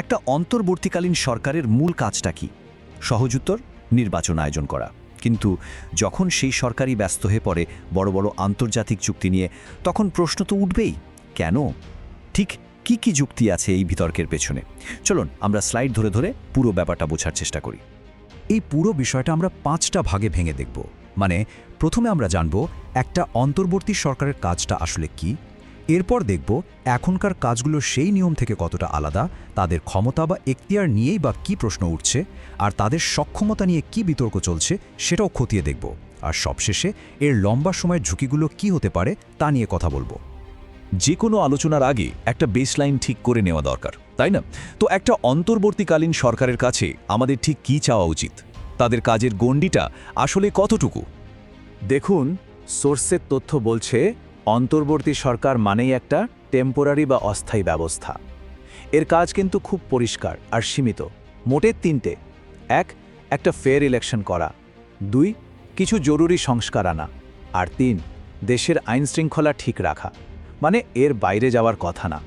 একটা অন্তর্বর্তীকালীন সরকারের মূল কাজটা কি? সহজ উত্তর, নির্বাচন আয়োজন করা। কিন্তু যখন সেই সরকারই ব্যস্ত হয়ে পড়ে বড় বড় আন্তর্জাতিক চুক্তি নিয়ে, তখন প্রশ্ন তো উঠবেই, কেন? ঠিক কি কি যুক্তি আছে এই বিতর্কের পেছনে? চলুন, আমরা স্লাইড ধরে ধরে পুরো ব্যাপারটা বোঝার চেষ্টা করি। এই পুরো বিষয়টা আমরা পাঁচটা ভাগে ভেঙে দেখব। মানে প্রথমে আমরা জানব একটা অন্তর্বর্তী সরকারের কাজটা আসলে কি এরপর দেখব এখনকার কাজগুলো সেই নিয়ম থেকে কতটা আলাদা তাদের ক্ষমতা বা এখতিয়ার নিয়েই বা কি প্রশ্ন উঠছে আর তাদের সক্ষমতা নিয়ে কি বিতর্ক চলছে সেটাও খতিয়ে দেখব। আর সবশেষে এর লম্বা সময়ের ঝুঁকিগুলো কি হতে পারে তা নিয়ে কথা বলব। যে কোনো আলোচনার আগে একটা বেসলাইন ঠিক করে নেওয়া দরকার তাই না? তো একটা অন্তর্বর্তীকালীন সরকারের কাছে আমাদের ঠিক কী চাওয়া উচিত? তাদের কাজের গণ্ডিটা আসলে কতটুকু? দেখুন সোর্সের তথ্য বলছে অন্তর্বর্তী সরকার মানেই একটা টেম্পোরারি বা অস্থায়ী ব্যবস্থা। এর কাজ কিন্তু খুব পরিষ্কার আর সীমিত। মোটে তিনটে। এক, একটা ফেয়ার ইলেকশন করা। দুই, কিছু জরুরি সংস্কার আনা। আর তিন, দেশের আইন শৃঙ্খলা ঠিক রাখা। মানে এর বাইরে যাওয়ার কথা না।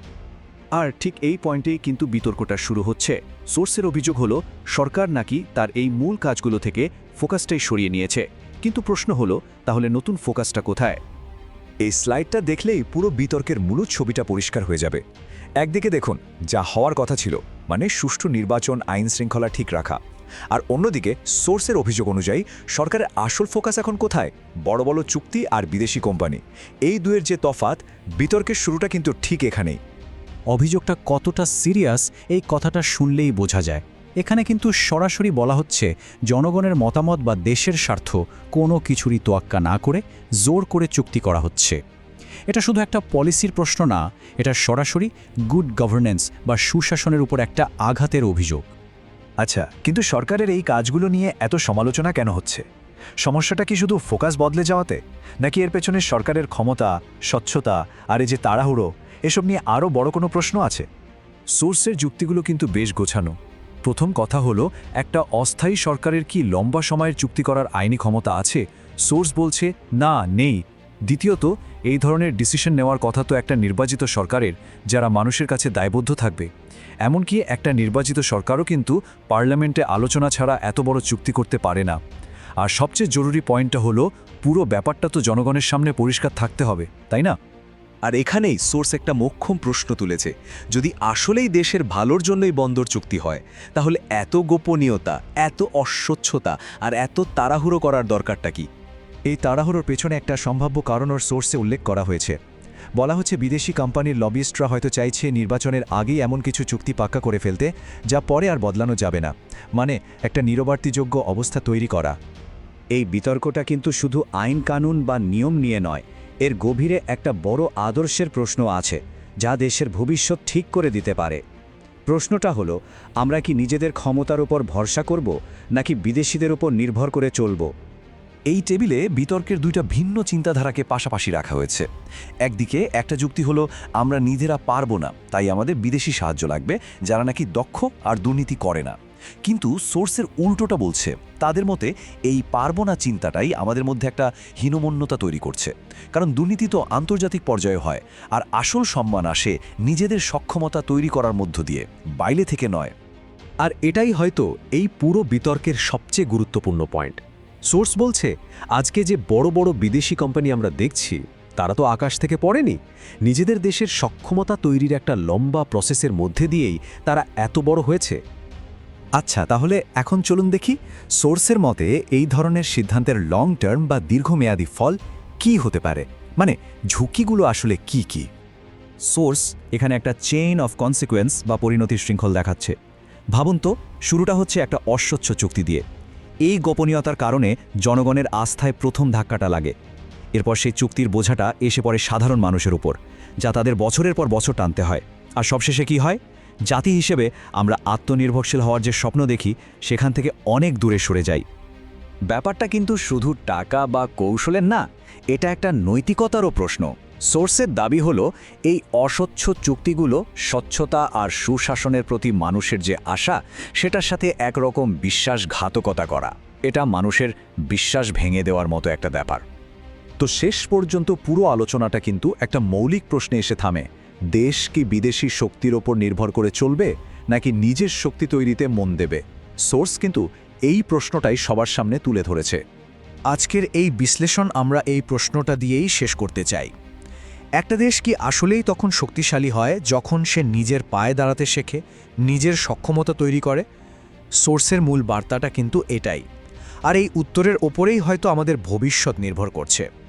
আর ঠিক এই পয়েন্টেই কিন্তু বিতর্কটা শুরু হচ্ছে। সোর্সের অভিযোগ হলো, সরকার নাকি তার এই মূল কাজগুলো থেকে ফোকাসটাই সরিয়ে নিয়েছে। কিন্তু প্রশ্ন হলো, তাহলে নতুন ফোকাসটা কোথায়? এই স্লাইডটা দেখলেই পুরো বিতর্কের মূল ছবিটা পরিষ্কার হয়ে যাবে। একদিকে দেখুন, যা হওয়ার কথা ছিল মানে সুষ্ঠু নির্বাচন আইন শৃঙ্খলা ঠিক রাখা। আর অন্যদিকে, সোর্সের অভিযোগ অনুযায়ী, সরকারের আসল ফোকাস এখন কোথায়? বড় বড় চুক্তি আর বিদেশি কোম্পানি। এই দুয়ের যে তফাত বিতর্কের শুরুটা কিন্তু ঠিক এখানেই। অভিযোগটা কতটা সিরিয়াস, এই কথাটা শুনলেই বোঝা যায়। এখানে কিন্তু সরাসরি বলা হচ্ছে, জনগণের মতামত বা দেশের স্বার্থ কোনো কিছুরই তোয়াক্কা না করে জোর করে চুক্তি করা হচ্ছে। এটা শুধু একটা পলিসির প্রশ্ন না, এটা সরাসরি গুড গভর্নেন্স বা সুশাসনের উপর একটা আঘাতের অভিযোগ। আচ্ছা কিন্তু সরকারের এই কাজগুলো নিয়ে এত সমালোচনা কেন হচ্ছে? সমস্যাটা কি শুধু ফোকাস বদলে যাওয়াতে? নাকি এর পেছনে সরকারের ক্ষমতা, স্বচ্ছতা আর এই যে তাড়াহুড়ো, এসব নিয়ে আরও বড় কোনো প্রশ্ন আছে? সোর্সের যুক্তিগুলো কিন্তু বেশ গোছানো। প্রথম কথা হলো, একটা অস্থায়ী সরকারের কি লম্বা সময়ের চুক্তি করার আইনি ক্ষমতা আছে? সোর্স বলছে, না, নেই। দ্বিতীয়ত, এই ধরনের ডিসিশন নেওয়ার কথা তো একটা নির্বাচিত সরকারের, যারা মানুষের কাছে দায়বদ্ধ থাকবে। এমনকি একটা নির্বাচিত সরকারও কিন্তু পার্লামেন্টে আলোচনা ছাড়া এত বড় চুক্তি করতে পারে না। আর সবচেয়ে জরুরি পয়েন্টটা হলো, পুরো ব্যাপারটা তো জনগণের সামনে পরিষ্কার থাকতে হবে, তাই না? আর এখানেই সোর্স একটা মোক্ষম প্রশ্ন তুলেছে, যদি আসলেই দেশের ভালোর জন্যই বন্দর চুক্তি হয়, তাহলে এত গোপনীয়তা, এত অস্বচ্ছতা আর এত তাড়াহুড়ো করার দরকারটা কি? এই তাড়াহুড়োর পেছনে একটা সম্ভাব্য কারণ ওর সোর্সে উল্লেখ করা হয়েছে। বলা হচ্ছে বিদেশি কোম্পানির লবিস্টরা হয়তো চাইছে নির্বাচনের আগেই এমন কিছু চুক্তি পাক্কা করে ফেলতে, যা পরে আর বদলানো যাবে না। মানে একটা নিরবর্তীযোগ্য অবস্থা তৈরি করা। এই বিতর্কটা কিন্তু শুধু আইন কানুন বা নিয়ম নিয়ে নয় এর গভীরে একটা বড় আদর্শের প্রশ্ন আছে, যা দেশের ভবিষ্যৎ ঠিক করে দিতে পারে। প্রশ্নটা হলো, আমরা কি নিজেদের ক্ষমতার উপর ভরসা করব, নাকি বিদেশিদের উপর নির্ভর করে চলব? এই টেবিলে বিতর্কের দুইটা ভিন্ন চিন্তাধারাকে পাশাপাশি রাখা হয়েছে। একদিকে একটা যুক্তি হলো, আমরা নিজেরা পারব না, তাই আমাদের বিদেশি সাহায্য লাগবে, যারা নাকি দক্ষ আর দুর্নীতি করে না। কিন্তু সোর্সের উল্টোটা বলছে, তাদের মতে এই পারব না চিন্তাটাই আমাদের মধ্যে একটা হীনমন্যতা তৈরি করছে। কারণ দুর্নীতি তো আন্তর্জাতিক পর্যায়ে হয়, আর আসল সম্মান আসে নিজেদের সক্ষমতা তৈরি করার মধ্য দিয়ে, বাইরে থেকে নয়। আর এটাই হয়তো এই পুরো বিতর্কের সবচেয়ে গুরুত্বপূর্ণ পয়েন্ট। সোর্স বলছে, আজকে যে বড় বড় বিদেশি কোম্পানি আমরা দেখছি, তারা তো আকাশ থেকে পড়েনি। নিজেদের দেশের সক্ষমতা তৈরির একটা লম্বা প্রসেসের মধ্যে দিয়েই তারা এত বড় হয়েছে। আচ্ছা তাহলে এখন চলুন দেখি সোর্সের মতে এই ধরনের সিদ্ধান্তের লং টার্ম বা দীর্ঘমেয়াদী ফল কি হতে পারে? মানে ঝুঁকিগুলো আসলে কি কি? সোর্স এখানে একটা চেইন অফ কনসিকোয়েন্স বা পরিণতির শৃঙ্খল দেখাচ্ছে। ভাবুন তো, শুরুটা হচ্ছে একটা অস্বচ্ছ চুক্তি দিয়ে। এই গোপনীয়তার কারণে জনগণের আস্থায় প্রথম ধাক্কাটা লাগে। এরপর সেই চুক্তির বোঝাটা এসে পড়ে সাধারণ মানুষের উপর, যা তাদের বছরের পর বছর টানতে হয়। আর সবশেষে কি হয়? জাতি হিসেবে আমরা আত্মনির্ভরশীল হওয়ার যে স্বপ্ন দেখি, সেখান থেকে অনেক দূরে সরে যাই। ব্যাপারটা কিন্তু শুধু টাকা বা কৌশলের না, এটা একটা নৈতিকতারও প্রশ্ন। সোর্সের দাবি হল, এই অস্বচ্ছ চুক্তিগুলো স্বচ্ছতা আর সুশাসনের প্রতি মানুষের যে আশা, সেটার সাথে একরকম বিশ্বাসঘাতকতা করা। এটা মানুষের বিশ্বাস ভেঙে দেওয়ার মতো একটা ব্যাপার। তো শেষ পর্যন্ত পুরো আলোচনাটা কিন্তু একটা মৌলিক প্রশ্নে এসে থামে। দেশ কি বিদেশি শক্তির ওপর নির্ভর করে চলবে, নাকি নিজের শক্তি তৈরিতে মন দেবে? সোর্স কিন্তু এই প্রশ্নটাই সবার সামনে তুলে ধরেছে। আজকের এই বিশ্লেষণ আমরা এই প্রশ্নটা দিয়েই শেষ করতে চাই। একটা দেশ কি আসলেই তখন শক্তিশালী হয় যখন সে নিজের পায়ে দাঁড়াতে শেখে, নিজের সক্ষমতা তৈরি করে? সোর্সের মূল বার্তাটা কিন্তু এটাই। আর এই উত্তরের ওপরেই হয়তো আমাদের ভবিষ্যৎ নির্ভর করছে।